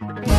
Elim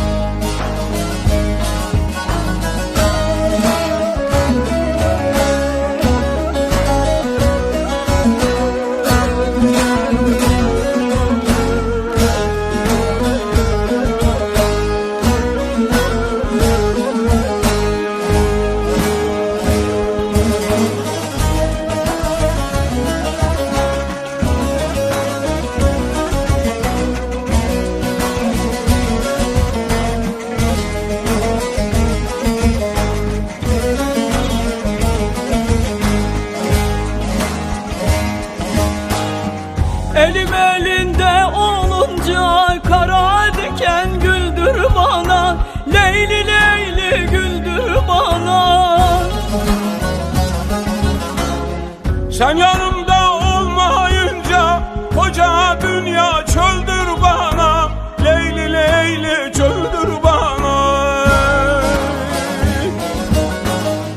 Sen yanımda olmayınca koca dünya çöldür bana. Leyli leyli çöldür bana.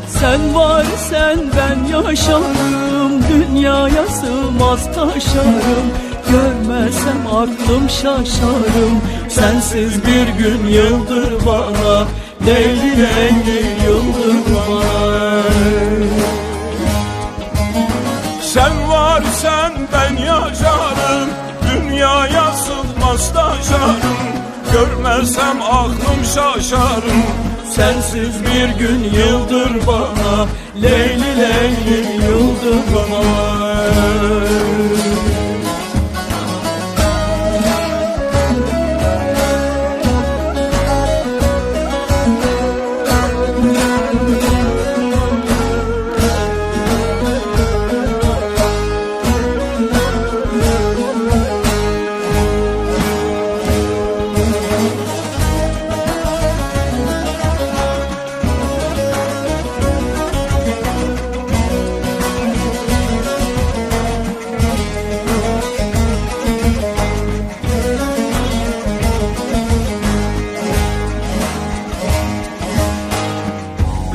Sen var sen ben yaşarım. Dünyaya sığmaz taşarım. Görmezsem aklım şaşarım. Sensiz bir gün yıldır bana. Leyli leyli yıldır taşarım Görmezsem aklım şaşarım. Sensiz bir gün yıldır bana Leyli leyli yıldır bana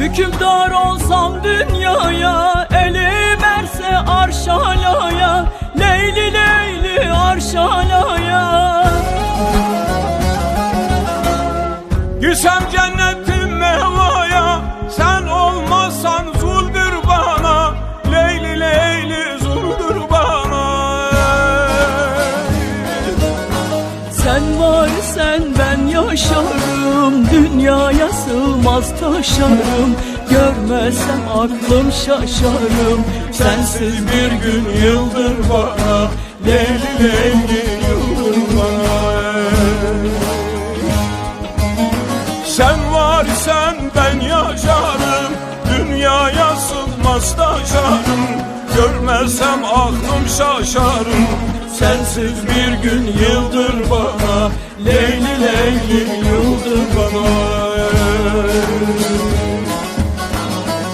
Hükümdar olsam dünyaya Elim erse arşalaya Leyli leyli arşalaya. Gülsem cennetin mevaya Sen olmazsan zuldür bana Leyli leyli zuldur bana. Sen var sen ben yaşarım Dünyaya sığmaz taşarım. Görmezsem aklım şaşarım. Sensiz bir gün yıldır bana Leyli leyli yıldır bana Sen varsan ben yaşarım Dünyaya sığmaz taşarım. Görmezsem aklım şaşarım Sensiz bir gün yıldır bana Leyli leyli yıldır bana.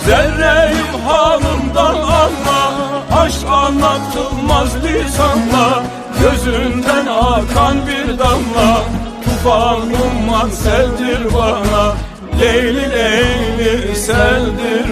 Zerreyim halımdan anla Aşk anlatılmaz lisanla Gözünden akan bir damla Tufan umman seldir bana. Leyli leyli seldir